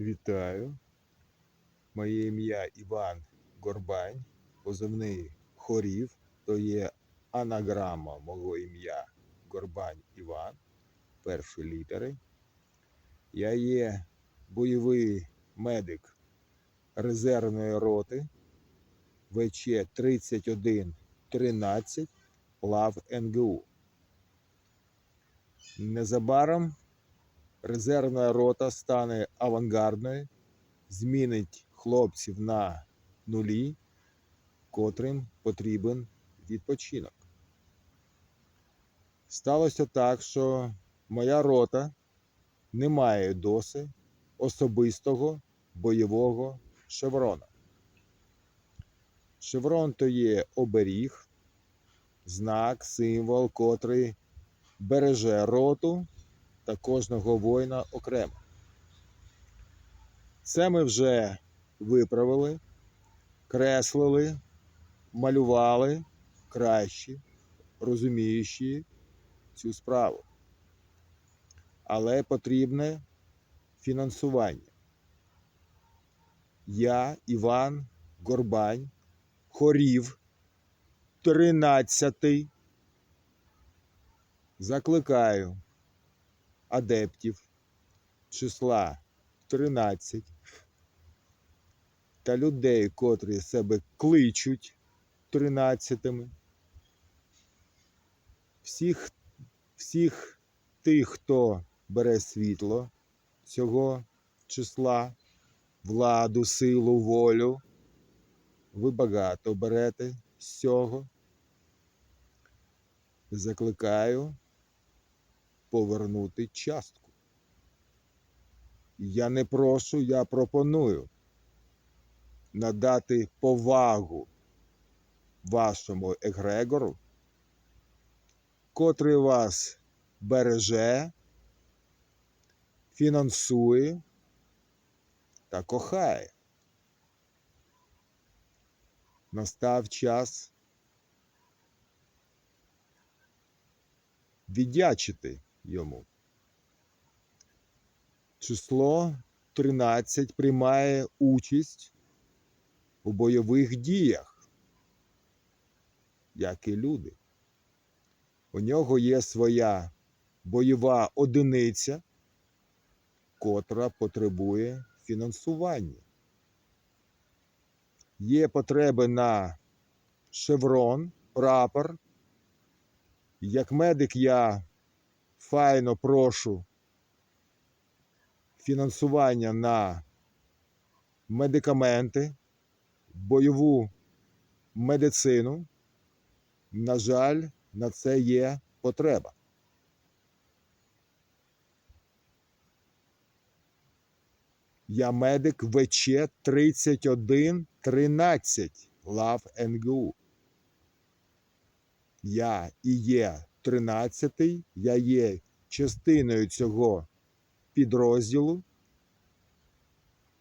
Вітаю. Моє ім'я Іван Горбань, позивний Хорів, то є анаграма мого ім'я Горбань Іван, перші літери. Я є бойовий медик резервної роти ВЧ 3113 Лав НГУ. Незабаром резервна рота стане авангардною, змінить хлопців на нулі, котрим потрібен відпочинок. Сталося так, що моя рота не має досі особистого бойового шеврона. Шеврон то є оберіг, знак, символ, котрий береже роту та кожного воїна окремо. Це ми вже виправили, креслили, малювали кращі, розуміючи цю справу. Але потрібне фінансування. Я, Іван Горбань, хорів 13 закликаю адептів числа 13 та людей, котрі себе кличуть 13. Всіх, всіх тих, хто бере світло цього числа, владу, силу, волю, ви багато берете з цього. Закликаю повернути частку. Я не прошу, я пропоную надати повагу вашому егрегору, котрий вас береже, фінансує та кохає. Настав час віддячити йому. Число 13 приймає участь у бойових діях, як і люди. У нього є своя бойова одиниця, котра потребує фінансування. Є потреби на шеврон, прапор. Як медик я файно прошу фінансування на медикаменти, бойову медицину. На жаль, на це є потреба. Я медик ВЧ 3113 Лав НГУ. Я і є 13-й, я є частиною цього підрозділу,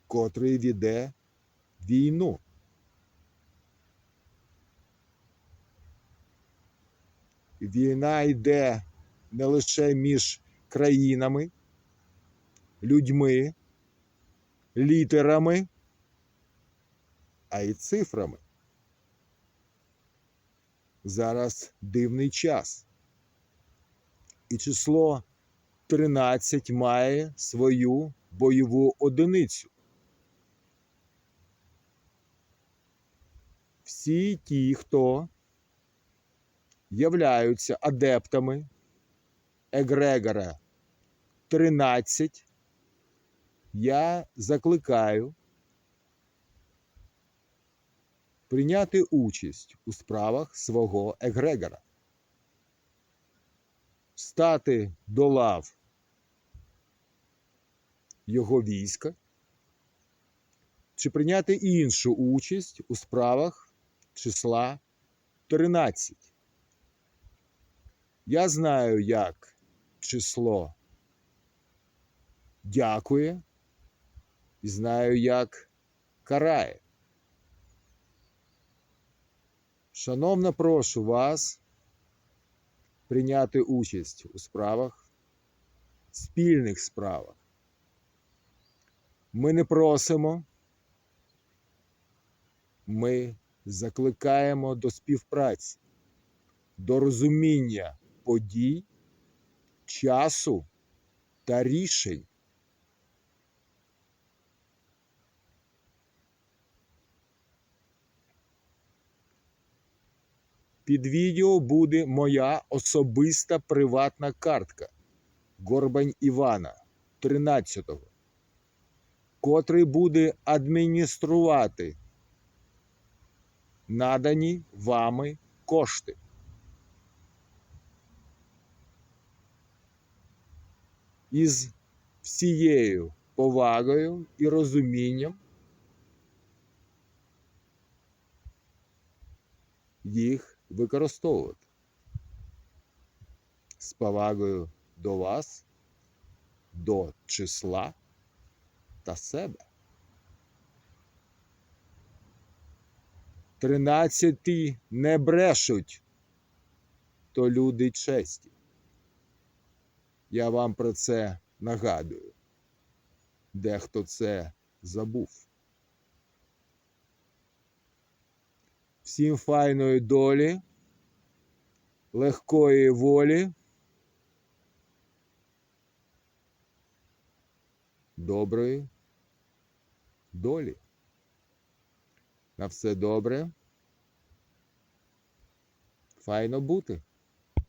котрий веде війну. Війна йде не лише між країнами, людьми, літерами, а й цифрами. Зараз дивний час. І число 13 має свою бойову одиницю. Всі ті, хто являються адептами Егрегора 13, я закликаю прийняти участь у справах свого Егрегора, стати до лав його війська, чи прийняти іншу участь у справах числа 13. Я знаю, як число дякує, і знаю, як карає. Шановно прошу вас прийняти участь у справах, спільних справах. Ми не просимо. Ми закликаємо до співпраці, до розуміння подій, часу та рішень. Під відео буде моя особиста приватна картка Горбань Івана 13-го, котрий буде адмініструвати надані вами кошти. Із всією повагою і розумінням їх використовувати. З повагою до вас, до числа та себе. Тринадцяті не брешуть, то люди честі. Я вам про це нагадую. Дехто це забув. Всім файної долі, легкої волі, доброї долі. На все добре. Файно бути.